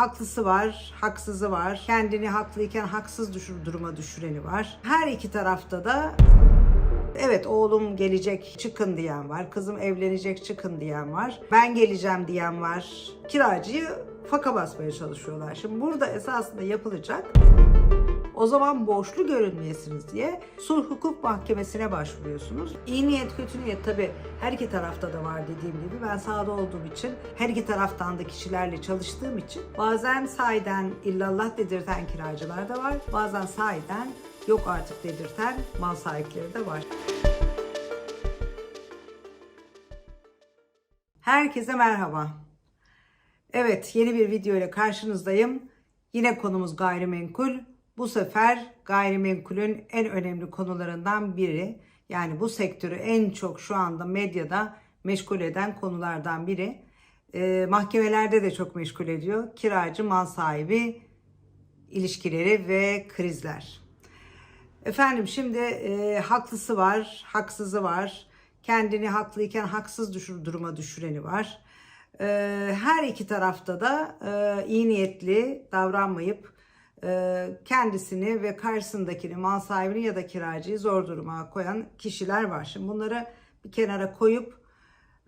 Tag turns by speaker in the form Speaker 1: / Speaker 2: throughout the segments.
Speaker 1: haklısı var, haksızı var. Kendini haklıyken haksız düşür, duruma düşüreni var. Her iki tarafta da Evet oğlum gelecek çıkın diyen var. Kızım evlenecek çıkın diyen var. Ben geleceğim diyen var. Kiracıyı faka basmaya çalışıyorlar. Şimdi burada esasında yapılacak o zaman borçlu görünmeyesiniz diye sulh hukuk mahkemesine başvuruyorsunuz. İyi niyet kötü niyet tabi her iki tarafta da var dediğim gibi. Ben sahada olduğum için her iki taraftan da kişilerle çalıştığım için bazen sahiden illallah dedirten kiracılar da var. Bazen sahiden yok artık dedirten mal sahipleri de var. Herkese merhaba. Evet, yeni bir video ile karşınızdayım. Yine konumuz gayrimenkul. Bu sefer gayrimenkulün en önemli konularından biri. Yani bu sektörü en çok şu anda medyada meşgul eden konulardan biri. Ee, mahkemelerde de çok meşgul ediyor. Kiracı mal sahibi ilişkileri ve krizler. Efendim şimdi e, haklısı var, haksızı var. Kendini haklıyken haksız düşür, duruma düşüreni var. E, her iki tarafta da e, iyi niyetli davranmayıp e, kendisini ve karşısındakini, mal sahibini ya da kiracıyı zor duruma koyan kişiler var. Şimdi bunları bir kenara koyup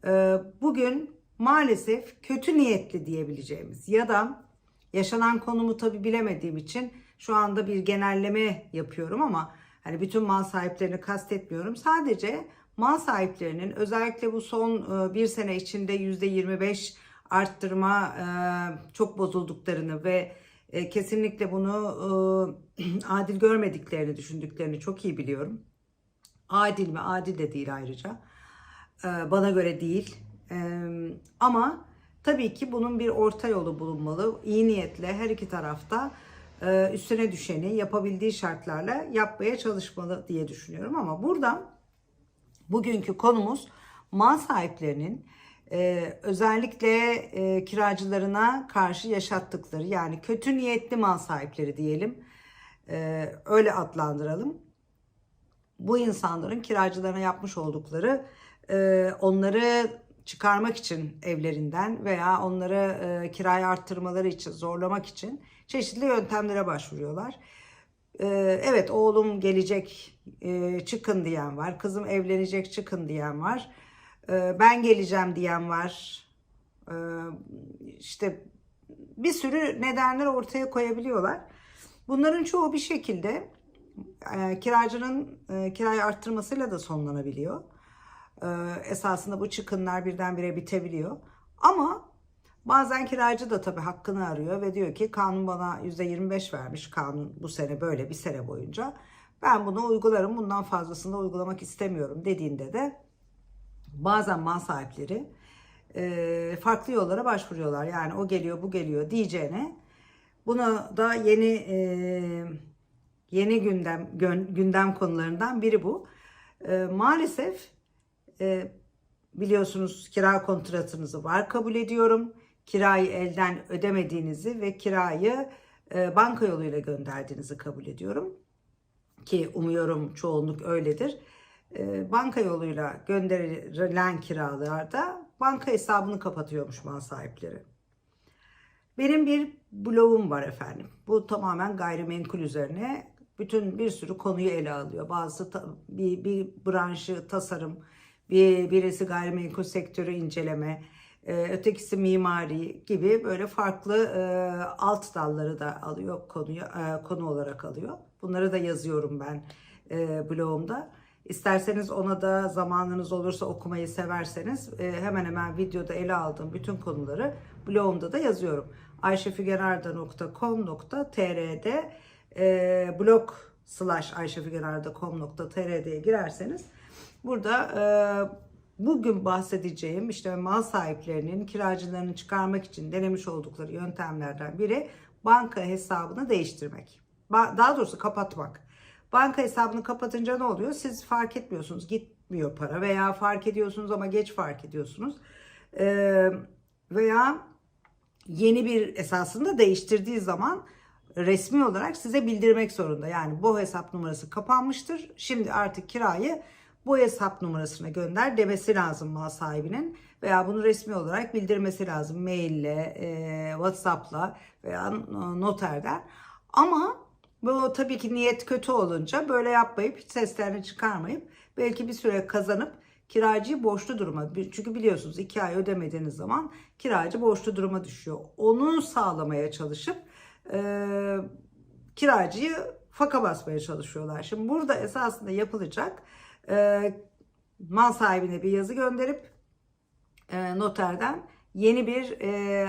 Speaker 1: e, bugün maalesef kötü niyetli diyebileceğimiz ya da yaşanan konumu tabi bilemediğim için şu anda bir genelleme yapıyorum ama hani bütün mal sahiplerini kastetmiyorum. Sadece mal sahiplerinin özellikle bu son e, bir sene içinde yüzde 25 arttırma e, çok bozulduklarını ve e, kesinlikle bunu adil görmediklerini düşündüklerini çok iyi biliyorum. Adil mi? Adil de değil ayrıca. Bana göre değil. Ama tabii ki bunun bir orta yolu bulunmalı. İyi niyetle her iki tarafta üstüne düşeni yapabildiği şartlarla yapmaya çalışmalı diye düşünüyorum. Ama burada bugünkü konumuz mal sahiplerinin e, özellikle e, kiracılarına karşı yaşattıkları yani kötü niyetli mal sahipleri diyelim e, öyle adlandıralım. Bu insanların kiracılarına yapmış oldukları onları çıkarmak için evlerinden veya onları kirayı arttırmaları için zorlamak için çeşitli yöntemlere başvuruyorlar. Evet oğlum gelecek çıkın diyen var, kızım evlenecek çıkın diyen var, e, ben geleceğim diyen var. E, işte bir sürü nedenler ortaya koyabiliyorlar. Bunların çoğu bir şekilde e, kiracının e, kirayı arttırmasıyla da sonlanabiliyor. E, esasında bu çıkınlar birdenbire bitebiliyor. Ama bazen kiracı da tabii hakkını arıyor ve diyor ki kanun bana %25 vermiş kanun bu sene böyle bir sene boyunca. Ben bunu uygularım bundan fazlasını uygulamak istemiyorum dediğinde de bazen mal sahipleri e, farklı yollara başvuruyorlar. Yani o geliyor bu geliyor diyeceğine buna da yeni e, yeni gündem gündem konularından biri bu. E, maalesef e, biliyorsunuz kira kontratınızı var kabul ediyorum. Kirayı elden ödemediğinizi ve kirayı e, banka yoluyla gönderdiğinizi kabul ediyorum. Ki umuyorum çoğunluk öyledir. E, banka yoluyla gönderilen kiralarda banka hesabını kapatıyormuş mal sahipleri. Benim bir blogum var efendim. Bu tamamen gayrimenkul üzerine bütün bir sürü konuyu ele alıyor. Bazı ta, bir, bir branşı tasarım, bir birisi gayrimenkul sektörü inceleme, e, ötekisi mimari gibi böyle farklı e, alt dalları da alıyor konuyu e, konu olarak alıyor. Bunları da yazıyorum ben e, blogumda. İsterseniz ona da zamanınız olursa okumayı severseniz e, hemen hemen videoda ele aldığım bütün konuları blogumda da yazıyorum. ayşefigenarda.com.tr'de e, blog slash ayşefigenarda.com.tr'ye girerseniz burada e, bugün bahsedeceğim işte mal sahiplerinin kiracılarını çıkarmak için denemiş oldukları yöntemlerden biri banka hesabını değiştirmek. Daha doğrusu kapatmak. Banka hesabını kapatınca ne oluyor? Siz fark etmiyorsunuz. Gitmiyor para veya fark ediyorsunuz ama geç fark ediyorsunuz. Ee, veya yeni bir esasında değiştirdiği zaman resmi olarak size bildirmek zorunda. Yani bu hesap numarası kapanmıştır. Şimdi artık kirayı bu hesap numarasına gönder demesi lazım mal sahibinin veya bunu resmi olarak bildirmesi lazım maille, e, WhatsApp'la veya noterden. Ama bu tabii ki niyet kötü olunca böyle yapmayıp hiç seslerini çıkarmayıp belki bir süre kazanıp kiracıyı borçlu duruma çünkü biliyorsunuz iki ay ödemediğiniz zaman kiracı borçlu duruma düşüyor. Onu sağlamaya çalışıp e, kiracıyı faka basmaya çalışıyorlar. Şimdi burada esasında yapılacak e, mal sahibine bir yazı gönderip e, noterden yeni bir e,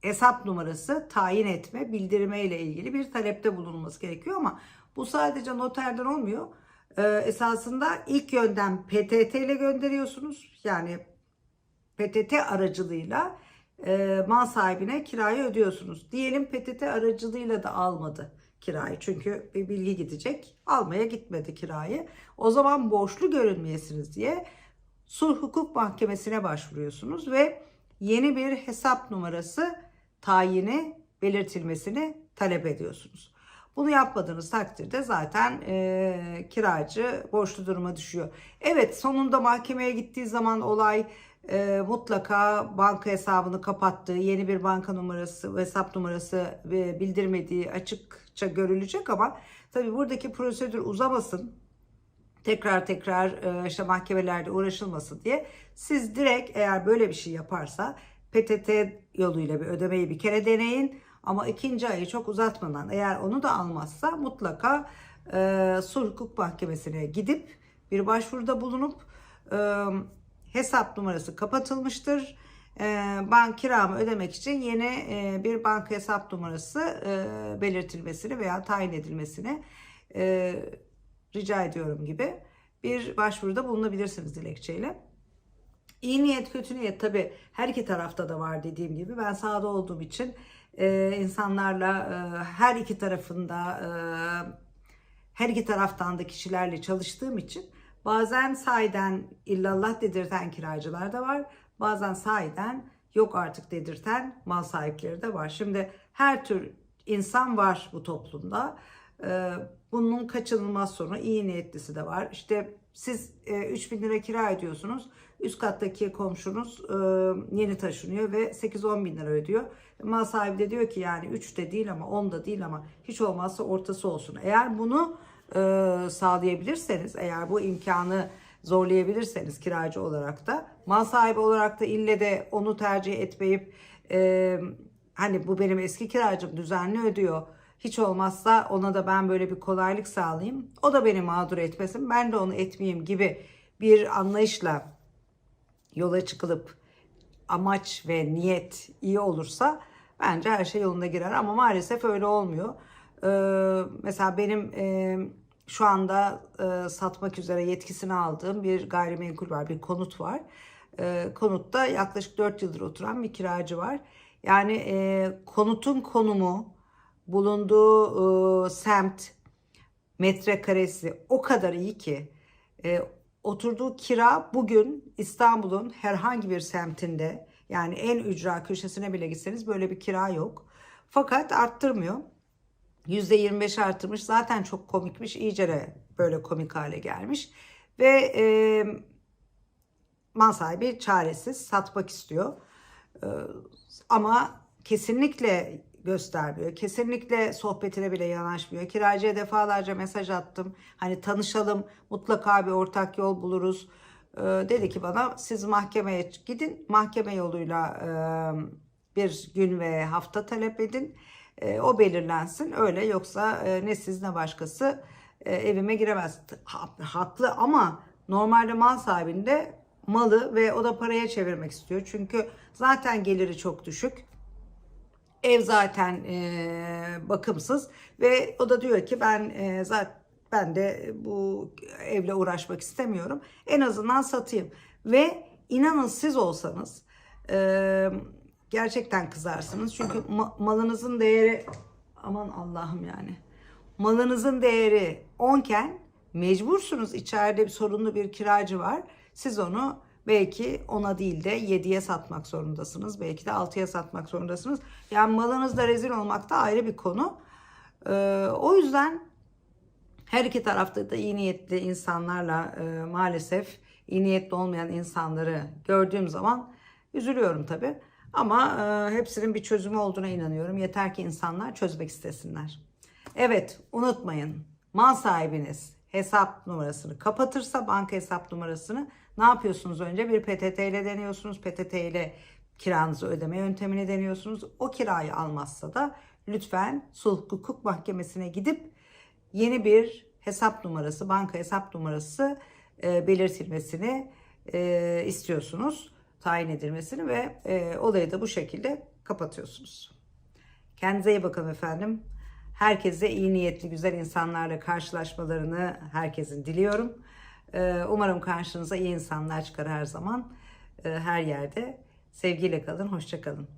Speaker 1: hesap numarası tayin etme, bildirme ile ilgili bir talepte bulunması gerekiyor ama bu sadece noterden olmuyor. Ee, esasında ilk yönden PTT ile gönderiyorsunuz. Yani PTT aracılığıyla e, mal sahibine kirayı ödüyorsunuz. Diyelim PTT aracılığıyla da almadı kirayı. Çünkü bir bilgi gidecek. Almaya gitmedi kirayı. O zaman borçlu görünmeyesiniz diye sulh hukuk mahkemesine başvuruyorsunuz ve yeni bir hesap numarası tayini belirtilmesini talep ediyorsunuz. Bunu yapmadığınız takdirde zaten e, kiracı borçlu duruma düşüyor. Evet sonunda mahkemeye gittiği zaman olay e, mutlaka banka hesabını kapattığı, yeni bir banka numarası, hesap numarası e, bildirmediği açıkça görülecek ama tabii buradaki prosedür uzamasın, tekrar tekrar e, işte mahkemelerde uğraşılmasın diye siz direkt eğer böyle bir şey yaparsa PTT yoluyla bir ödemeyi bir kere deneyin. Ama ikinci ayı çok uzatmadan eğer onu da almazsa mutlaka e, sulh hukuk mahkemesine gidip bir başvuruda bulunup e, hesap numarası kapatılmıştır. E, bank kiramı ödemek için yeni e, bir banka hesap numarası e, belirtilmesini veya tayin edilmesini e, rica ediyorum gibi bir başvuruda bulunabilirsiniz dilekçeyle. İyi niyet, kötü niyet tabi her iki tarafta da var dediğim gibi. Ben sahada olduğum için e, insanlarla e, her iki tarafında e, her iki taraftan da kişilerle çalıştığım için bazen sahiden illallah dedirten kiracılar da var. Bazen sahiden yok artık dedirten mal sahipleri de var. Şimdi her tür insan var bu toplumda. E, bunun kaçınılmaz sonu iyi niyetlisi de var. İşte siz e, 3000 lira kira ödüyorsunuz. Üst kattaki komşunuz e, yeni taşınıyor ve 8-10 bin lira ödüyor. Mal sahibi de diyor ki yani 3 de değil ama 10 da değil ama hiç olmazsa ortası olsun. Eğer bunu e, sağlayabilirseniz, eğer bu imkanı zorlayabilirseniz kiracı olarak da mal sahibi olarak da ille de onu tercih etmeyip e, hani bu benim eski kiracım düzenli ödüyor hiç olmazsa ona da ben böyle bir kolaylık sağlayayım. O da beni mağdur etmesin. Ben de onu etmeyeyim gibi bir anlayışla yola çıkılıp amaç ve niyet iyi olursa bence her şey yolunda girer. Ama maalesef öyle olmuyor. Ee, mesela benim e, şu anda e, satmak üzere yetkisini aldığım bir gayrimenkul var, bir konut var. E, konutta yaklaşık 4 yıldır oturan bir kiracı var. Yani e, konutun konumu, bulunduğu e, semt, metrekaresi o kadar iyi ki e, oturduğu kira bugün İstanbul'un herhangi bir semtinde yani en ücra köşesine bile gitseniz böyle bir kira yok. Fakat arttırmıyor. %25 arttırmış. Zaten çok komikmiş. İyice de böyle komik hale gelmiş. Ve e, mal sahibi çaresiz satmak istiyor. E, ama kesinlikle göstermiyor. Kesinlikle sohbetine bile yanaşmıyor. Kiracıya defalarca mesaj attım. Hani tanışalım, mutlaka bir ortak yol buluruz. Ee, dedi ki bana siz mahkemeye gidin. Mahkeme yoluyla e, bir gün ve hafta talep edin. E, o belirlensin. Öyle yoksa e, ne siz ne başkası e, evime giremez. Ha, haklı ama normalde mal sahibinde malı ve o da paraya çevirmek istiyor. Çünkü zaten geliri çok düşük Ev zaten e, bakımsız ve o da diyor ki ben e, zaten ben de bu evle uğraşmak istemiyorum. En azından satayım. Ve inanın siz olsanız e, gerçekten kızarsınız. Çünkü ma- malınızın değeri aman Allah'ım yani. Malınızın değeri 10 iken mecbursunuz içeride bir sorunlu bir kiracı var. Siz onu Belki ona değil de 7'ye satmak zorundasınız. Belki de 6'ya satmak zorundasınız. Yani malınızda rezil olmak da ayrı bir konu. Ee, o yüzden Her iki tarafta da iyi niyetli insanlarla e, maalesef iyi niyetli olmayan insanları gördüğüm zaman üzülüyorum tabii. Ama e, hepsinin bir çözümü olduğuna inanıyorum. Yeter ki insanlar çözmek istesinler. Evet unutmayın mal sahibiniz hesap numarasını kapatırsa banka hesap numarasını ne yapıyorsunuz önce? Bir PTT ile deniyorsunuz. PTT ile kiranızı ödeme yöntemini deniyorsunuz. O kirayı almazsa da lütfen sulh hukuk mahkemesine gidip yeni bir hesap numarası, banka hesap numarası e, belirtilmesini e, istiyorsunuz. Tayin edilmesini ve e, olayı da bu şekilde kapatıyorsunuz. Kendinize iyi bakın efendim. Herkese iyi niyetli, güzel insanlarla karşılaşmalarını herkesin diliyorum. Ee, Umarım karşınıza iyi insanlar çıkar her zaman, e, her yerde. Sevgiyle kalın, hoşça kalın.